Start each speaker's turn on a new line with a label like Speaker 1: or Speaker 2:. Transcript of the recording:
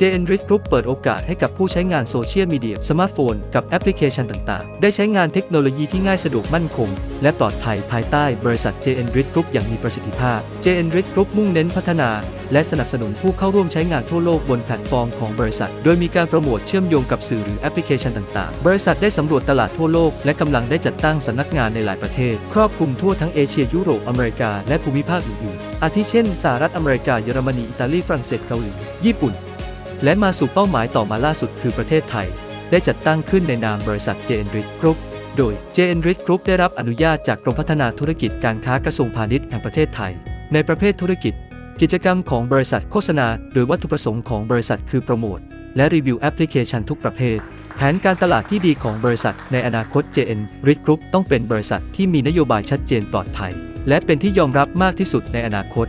Speaker 1: JN r i c h Group เปิดโอกาสให้กับผู้ใช้งานโซเชียลมีเดียสมาร์ทโฟนกับแอปพลิเคชันต่างๆ ได้ใช้งานเทคโนโลยีที่ง่ายสะดวกมั่นคง และปลอดภัยภายใต้บริษัท JN r i c h Group อย่างมีประสิทธิภาพ JN r i c h Group มุ่งเน้นพัฒนา และสนับสนุนผู้เข้าร่วมใช้งานทั่วโลกบนแพลตฟอร์มของบริษัท โดยมีการโปรโมทเชื่อมโยงกับสื่อหรือแอปพลิเคชันต่างๆ บริษัทได้สำรวจตลาดทั่วโลก และกำลังได้จัดตั้งสำนักงานในหลายประเทศ ครอบคลุมทั่วทั้งเอเชียยุโรปอเมริกาและภูมิภาคอื่นๆอาทิเช่นสหรัฐอเมริกาเยอรมนีอิตาลีฝรั่งเศสเกาหลีญี่ปุ่น และมาสู่เป้าหมายต่อมาล่าสุดคือประเทศไทย ได้จัดตั้งขึ้นในนามบริษัท JN r i c Group โดย JN r i c Group ได้รับอนุญาตจากกรมพัฒนาธุรกิจการค้ากระทรวงพาณิชย์แห่งประเทศไทย ในประเภทธุรกิจ กิจกรรมของบริษัทโฆษณา โดยวัตถุประสงค์ของบริษัทคือโปรโมทและรีวิวแอปพลิเคชันทุกประเภท แผนการตลาดที่ดีของบริษัทในอนาคต JN r i c Group ต้องเป็นบริษัทที่มีนโยบายชัดเจนปลอดภัย และเป็นที่ยอมรับมากที่สุดในอนาคต